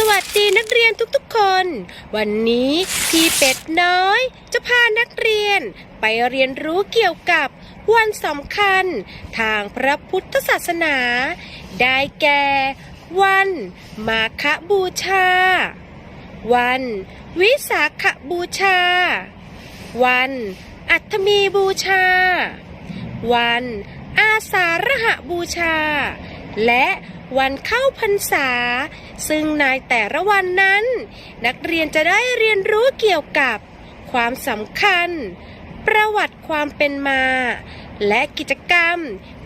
สวัสดีนักเรียนทุกๆคน วันนี้พี่เป็ดน้อย จะพานักเรียน ไปเรียนรู้เกี่ยวกับวันสำคัญ ทางพระพุทธศาสนา ได้แก่ วันมาฆบูชา วันวิสาขบูชา วันอัฐมีบูชา วันอาสาฬหบูชา และ วันเข้าพรรษา ซึ่งในแต่ละวันนั้น นักเรียนจะได้เรียนรู้เกี่ยวกับความสำคัญ ประวัติความเป็นมา และกิจกรรม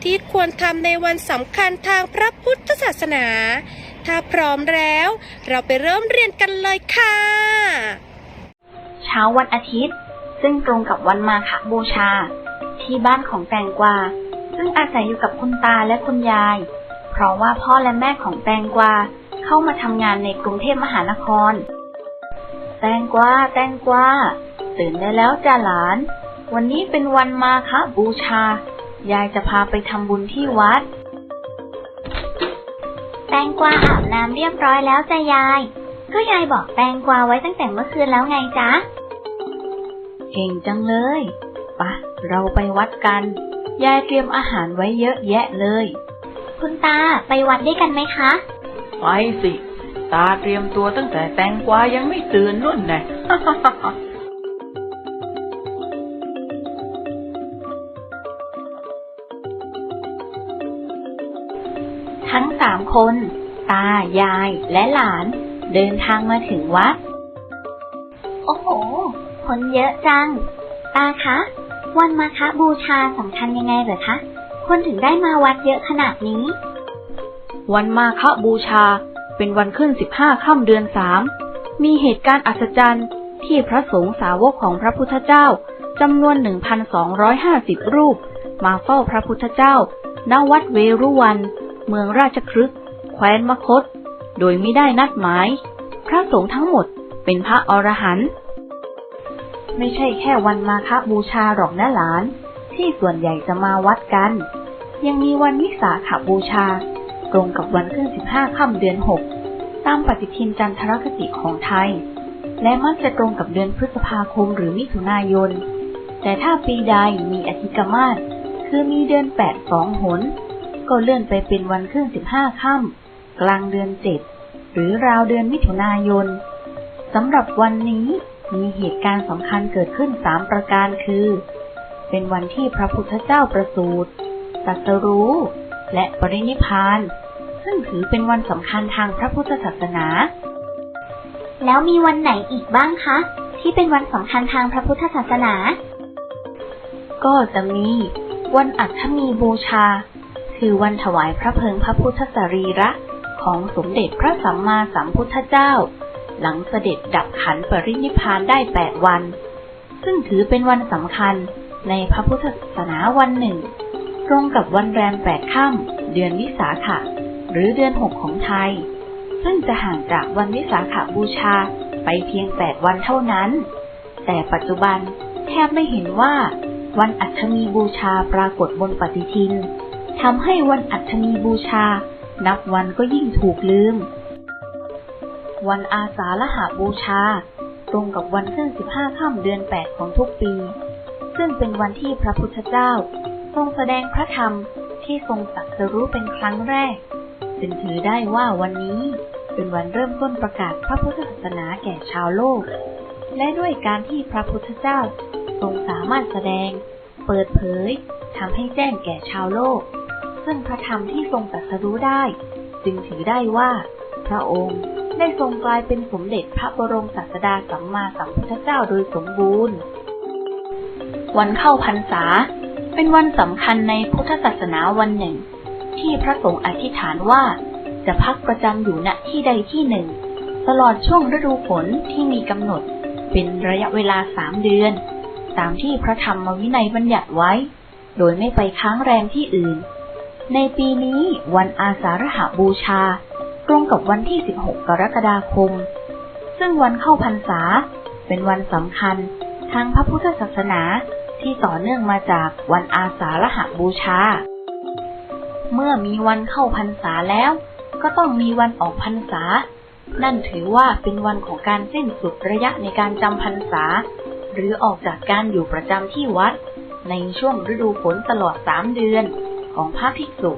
ที่ควรทำในวันสำคัญทางพระพุทธศาสนา ถ้าพร้อมแล้ว เราไปเริ่มเรียนกันเลยค่ะ เช้าวันอาทิตย์ ซึ่งตรงกับวันมาฆบูชา ที่บ้านของแตงกวา ซึ่งอาศัยอยู่กับคุณตาและคุณยาย เพราะว่าพ่อและแม่ของแตงกวาเข้ามาทำงานในกรุงเทพมหานคร แตงกวาแตงกวาตื่นได้แล้วจ้าหลาน วันนี้เป็นวันมาฆบูชา ยายจะพาไปทำบุญที่วัด แตงกวาอาบน้ำเรียบร้อยแล้วจ้ายาย ก็ยายบอกแตงกวาไว้ตั้งแต่เมื่อคืนแล้วไงจ๊ะ เก่งจังเลยปะเราไปวัดกัน ยายเตรียมอาหารไว้เยอะแยะเลย คุณตาไปวัดด้วยกันไหมคะ ไปสิ ตาเตรียมตัวตั้งแต่แตงกวายังไม่ตื่นนุ่นแน่ทั้งสามคน ตา ยาย และหลาน เดินทางมาถึงวัด โอ้โห คนเยอะจัง ตาคะ วันมาฆบูชาสำคัญยังไงเหรอคะ คนถึงได้มาวัดเยอะขนาดนี้ วันมาฆบูชา เป็นวันขึ้นสิบห้าค่ำเดือนสามมีเหตุการณ์อัศจรรย์ที่พระสงฆ์สาวกของพระพุทธเจ้าจำนวน 1,250 รูป มาเฝ้าพระพุทธเจ้า ณ วัดเวรุวัน เมืองราชครึกแคว้นมคต โดยไม่ได้นัดหมาย พระสงฆ์ทั้งหมดเป็นพระอรหันต์ ไม่ใช่แค่วันมาฆบูชาหรอกนะหลาน ที่ส่วนใหญ่จะมาวัดกัน ยังมีวันวิสาขบูชา ตรงกับวันขึ้น 15 ค่ำเดือน 6 ตามปฏิทินจันทรคติของไทย และมักจะตรงกับเดือนพฤษภาคมหรือมิถุนายน แต่ถ้าปีใดมีอธิกมาศคือมีเดือน 8 สองหน ก็เลื่อนไปเป็นวันขึ้น 15 ค่ำกลางเดือน 7 หรือราวเดือนมิถุนายนสำหรับวันนี้มีเหตุการณ์สำคัญเกิดขึ้น 3 ประการคือ เป็นวันที่พระพุทธเจ้าประสูติตรัสรู้ และปรินิพพาน ซึ่งถือเป็นวันสำคัญทางพระพุทธศาสนา แล้วมีวันไหนอีกบ้างคะ ที่เป็นวันสำคัญทางพระพุทธศาสนา ก็จะมีวันอัฐมีบูชา คือวันถวายพระเพลิงพระพุทธสรีระของสมเด็จพระสัมมาสัมพุทธเจ้า หลังเสด็จดับขันปรินิพพานได้แปดวัน ซึ่งถือเป็นวันสำคัญ ในพระพุทธศาสนาวันหนึ่ง ตรงกับวันแรมแปดค่ำเดือนวิสาขะ หรือเดือนหกของไทย ซึ่งจะห่างจากวันวิสาขบูชาไปเพียงแปดวันเท่านั้น แต่ปัจจุบันแทบไม่เห็นว่าวันอัฐมีบูชาปรากฏบนปฏิทินทำให้วันอัฐมีบูชา นับวันก็ยิ่งถูกลืม วันอาสาฬหาบูชา ตรงกับวันขึ้น 15 ค่ำเดือน 8 ของทุกปี ซึ่งเป็นวันที่พระพุทธเจ้า ทรงแสดงพระธรรมที่ทรงตรัสรู้เป็นครั้งแรก จึงถือได้ว่าวันนี้เป็นวันเริ่มต้นประกาศพระพุทธศาสนาแก่ชาวโลก และด้วยการที่พระพุทธเจ้าทรงสามารถแสดง เปิดเผยทำให้แจ้งแก่ชาวโลก ซึ่งพระธรรมที่ทรงตรัสรู้ได้ จึงถือได้ว่า พระองค์ได้ทรงกลายเป็นสมเด็จพระบรมศาสดาสัมมาสัมพุทธเจ้าโดยสมบูรณ์ วันเข้าพรรษา เป็นวันสำคัญในพุทธศาสนาวันหนึ่ง ที่พระสงฆ์อธิษฐานว่าจะพักประจำอยู่ณที่ใดที่หนึ่ง ตลอดช่วงฤดูฝนที่มีกำหนด เป็นระยะเวลาสามเดือน ตามที่พระธรรมวินัยบัญญัติไว้ โดยไม่ไปค้างแรมที่อื่น ในปีนี้วันอาสาฬหบูชา ตรงกับวันที่ 16 กรกฎาคม ซึ่งวันเข้าพรรษา เป็นวันสำคัญทางพระพุทธศาสนา ที่ต่อเนื่องมาจากวันอาสาฬหบูชา เมื่อมีวันเข้าพรรษาแล้ว ก็ต้องมีวันออกพรรษา นั่นถือว่าเป็นวันของการสิ้นสุดระยะในการจำพรรษา หรือออกจากการอยู่ประจำที่วัด ในช่วงฤดูฝนตลอดสามเดือนของพระภิกษุ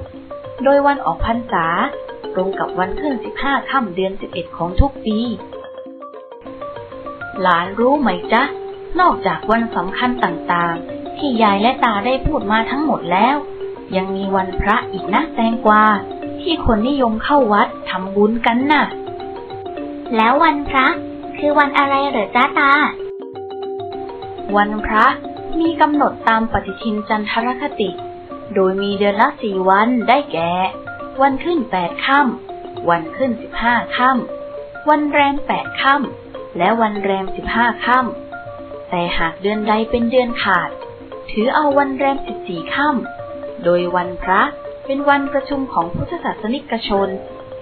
โดยวันออกพรรษา ตรงกับวันขึ้น15ค่ำเดือน11ของทุกปี หลานรู้ไหมจ๊ะ นอกจากวันสำคัญต่างๆ ที่ยายและตาได้พูดมาทั้งหมดแล้ว ยังมีวันพระอีกนะแตงกวาที่คนนิยมเข้าวัดทำบุญกันน่ะ แล้ววันพระ คือวันอะไรเหรอจ้าตา วันพระมีกำหนดตามปฏิทินจันทรคติ โดยมีเดือนละสี่วันได้แก่ วันขึ้นแปดค่ำวันขึ้นสิบห้าค่ำวันแรมแปดค่ำและวันแรมสิบห้าค่ำ แต่หากเดือนใดเป็นเดือนขาด ถือเอาวันแรมสิบสี่ค่ำโดยวันพระเป็นวันประชุมของพุทธศาสนิกชน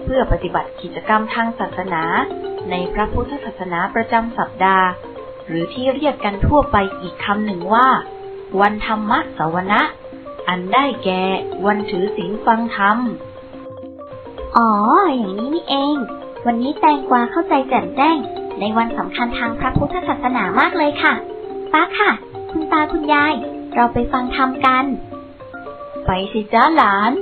เพื่อปฏิบัติกิจกรรมทางศาสนา ในพระพุทธศาสนาประจำสัปดาห์ หรือที่เรียกกันทั่วไปอีกคำหนึ่งว่า วันธรรมะสวนะ อันได้แก่วันถือศีลฟังธรรม อ๋อ อย่างนี้นี่เอง วันนี้แตงกวาเข้าใจแจ่มแจ้ง ในวันสำคัญทางพระพุทธศาสนามากเลยค่ะป้าค่ะ คุณตาคุณยาย เราไปฟังธรรมกัน ไปสิจ้าหลาน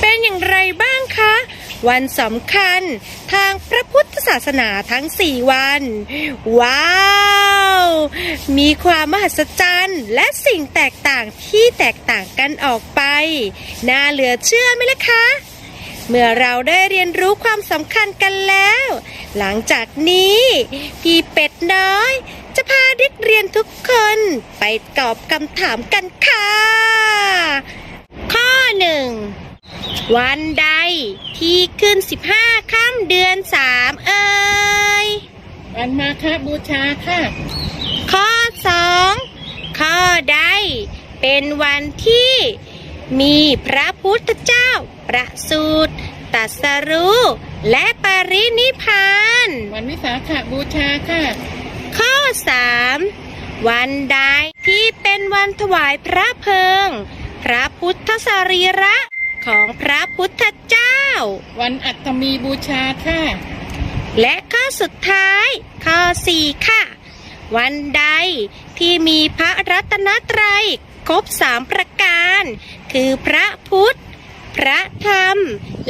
เป็นอย่างไรบ้างคะวันสำคัญทางพระพุทธศาสนาทั้ง4วัน ว้าว มีความมหัศจรรย์และสิ่งแตกต่างที่แตกต่างกันออกไป น่าเหลือเชื่อไหมล่ะคะ เมื่อเราได้เรียนรู้ความสำคัญกันแล้ว หลังจากนี้ พี่เป็ดน้อย จะพาเด็กเรียนทุกคนไปตอบคำถามกันค่ะ ข้อหนึ่งวันใดที่ขึ้น15ค่ำเดือน3เอ่ยวันมาค่ะบูชาค่ะ ข้อ2ข้อใดเป็นวันที่มีพระพุทธเจ้าประสูติตรัสรู้และปรินิพพานวันวิสาขบูชาค่ะ ข้อ 3 วันใดที่เป็นวันถวายพระเพลิง พระพุทธสรีระของพระพุทธเจ้า วันอัตมีบูชาค่ะ และข้อสุดท้าย ข้อ 4 ค่ะ วันใดที่มีพระรัตนตรัยครบสามประการ คือพระพุทธ พระธรรม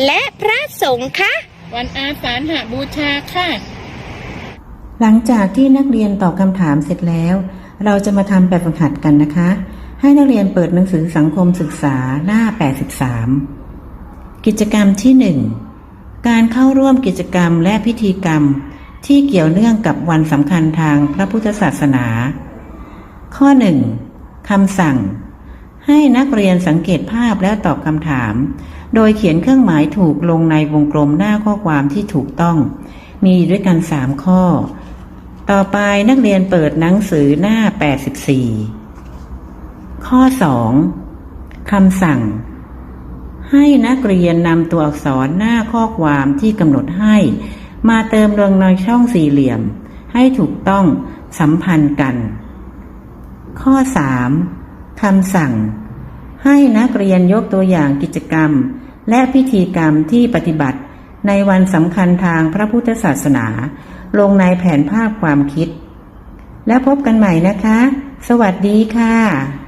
และพระสงฆ์คะวันอาสาฬหบูชาค่ะ หลังจากที่นักเรียนตอบคำถามเสร็จแล้ว เราจะมาทำแบบฝึกหัดกันนะคะ ให้นักเรียนเปิดหนังสือสังคมศึกษาหน้า 83 กิจกรรมที่ 1 การเข้าร่วมกิจกรรมและพิธีกรรม ที่เกี่ยวเนื่องกับวันสำคัญทางพระพุทธศาสนา ข้อ 1. คำสั่ง ให้นักเรียนสังเกตภาพแล้วตอบคำถาม โดยเขียนเครื่องหมายถูกลงในวงกลมหน้าข้อความที่ถูกต้อง มีด้วยกัน 3 ข้อ ต่อไปนักเรียนเปิดหนังสือหน้า 84 ข้อ 2. คำสั่งให้นักเรียนนำตัวอักษรหน้าข้อความที่กำหนดให้ มาเติมลงในช่องสี่เหลี่ยม ให้ถูกต้องสัมพันธ์กัน ข้อ 3. คำสั่ง ให้นักเรียนยกตัวอย่างกิจกรรม และพิธีกรรมที่ปฏิบัติ ในวันสำคัญทางพระพุทธศาสนา ลงในแผนภาพความคิด แล้วพบกันใหม่นะคะ สวัสดีค่ะ